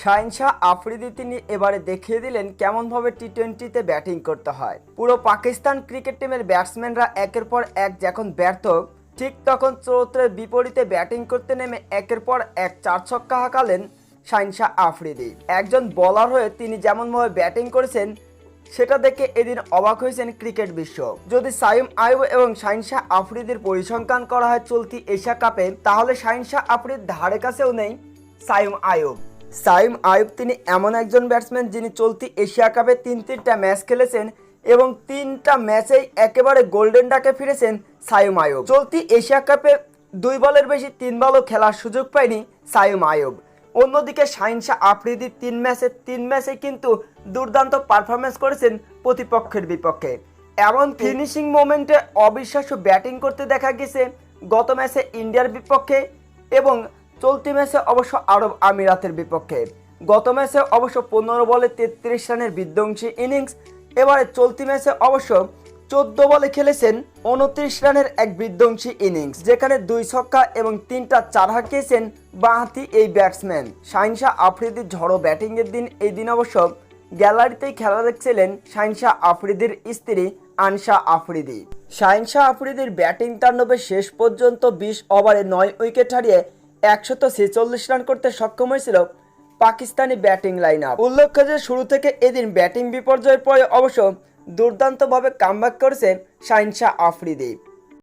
শাহিন শাহ আফ্রিদি তিনি এবারে দেখিয়ে দিলেন কেমনভাবে টি টোয়েন্টিতে ব্যাটিং করতে হয়। পুরো পাকিস্তান ক্রিকেট টিমের ব্যাটসম্যানরা একের পর এক যখন ব্যর্থ, ঠিক তখন চৌত্রের বিপরীতে ব্যাটিং করতে নেমে একের পর এক চার ছক্কা হাঁকালেন শাহিন শাহ আফ্রিদি। একজন বলার হয়ে তিনি যেমনভাবে ব্যাটিং করেছেন, সেটা দেখে এদিন অবাক হয়েছেন ক্রিকেট বিশ্ব। যদি সাইম আয়ুব এবং শাহিন শাহ আফ্রিদির পরিসংখ্যান করা হয় চলতি এশিয়া কাপে, তাহলে শাহিন শাহ আফ্রিদ ধারে কাছেও নেই সাইম আয়ুব সাইম আয়ুব তিনি এমন একজন ব্যাটসম্যান যিনি চলতি এশিয়া কাপে তিন তিনটা ম্যাচ খেলেছেন এবং তিনটা ম্যাচেই একেবারে গোল্ডেন ডাকে ফিরেছেন সাইম আয়ুব। চলতি এশিয়া কাপে দুই বলের বেশি তিন বলও খেলার সুযোগ পায়নি সাইম আয়ুব। অন্যদিকে শাহিন শাহ আফ্রিদি তিন ম্যাচে তিন ম্যাচে কিন্তু দুর্দান্ত পারফরমেন্স করেছেন প্রতিপক্ষের বিপক্ষে। এমন ফিনিশিং মোমেন্টে অবিশ্বাস্য ব্যাটিং করতে দেখা গেছে গত ম্যাচে ইন্ডিয়ার বিপক্ষে এবং চলতি ম্যাচে অবশ্য আরব আমিরাতের বিপক্ষে। গত ম্যাচে অবশ্য পনেরো বলে তেত্রিশ রানের বিধ্বংসী ইনিংস, এবারে চলতি ম্যাচে অবশ্য চোদ্দ বলে খেলেছেন উনত্রিশ রানের এক বিধ্বংসী ইনিংস, যেখানে দুই ছক্কা এবং তিনটা চার হাঁকিয়েছেন বাঁহাতি এই ব্যাটসম্যান। শাহিনশা আফ্রিদির ঝড়ো ব্যাটিংয়ের দিন এই দিন অবশ্য গ্যালারিতেই খেলা দেখছিলেন শাহিনশা আফ্রিদির স্ত্রী আনশা আফ্রিদি। শাহিনশা আফ্রিদির ব্যাটিং তাণ্ডবে শেষ পর্যন্ত বিশ ওভারে নয় উইকেট হারিয়ে একশত ছেচল্লিশ রান করতে সক্ষম হয়েছিল পাকিস্তানি ব্যাটিং লাইন আপ উল্লেখ্য যে শুরু থেকে এদিন ব্যাটিং বিপর্যয়ের পরে অবশ্য দুর্দান্তভাবে কামব্যাক করেছেন শাহিন শাহ আফ্রিদি।